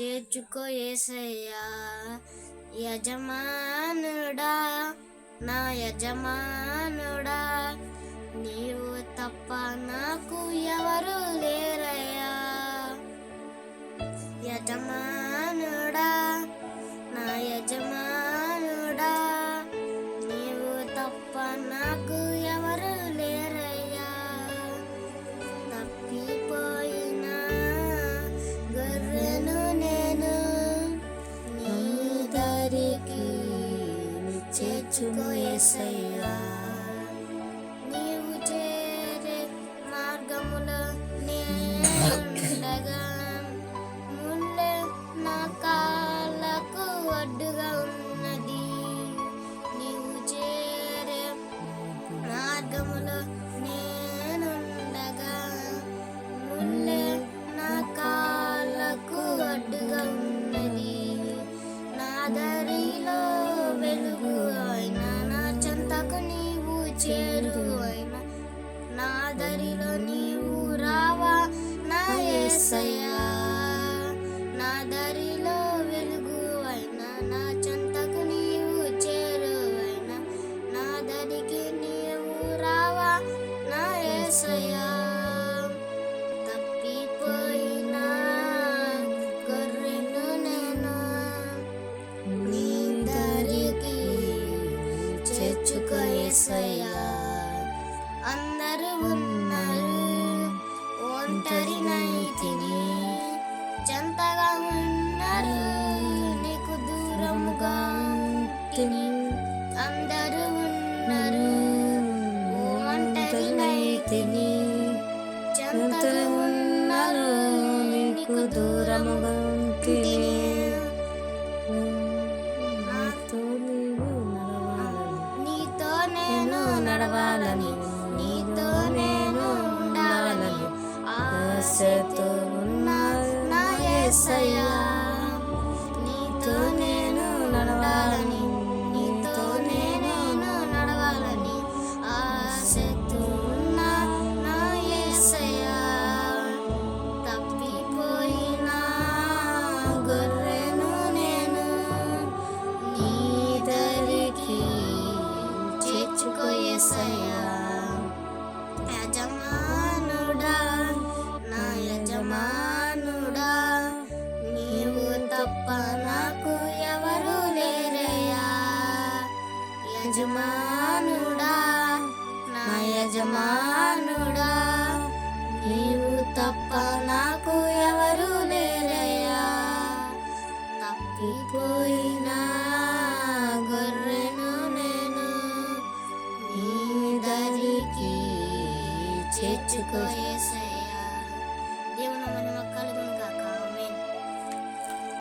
చేర్చుకో ఏసయ్యా. యజమానుడా నా యజమానుడా నీవు తప్ప నాకు ఎవరు లేరయ్యా. చేర్చుకో యేసయ్యా చేరువైన నా దరిలో నీవు రావా? నా ఏసయ్య అందరూ ఉన్నారు. ఒంటరి నైతిని చెంతగా ఉన్నారు. నీకు దూరముగా తిని నాతో నేను నడవాలని. నీతో నేను ఉండాలని. ఆశతో ఉన్న నా యేసయ్యా తప్ప నాకు ఎవరు లేరయ్యా. యజమానుడా నా యజమానుడా నీవు తప్ప నాకు ఎవరు లేరయ్యా. తప్పిపోయిన గొర్రెను నేను నీ దరికి చేర్చుకో. యేసయ్యా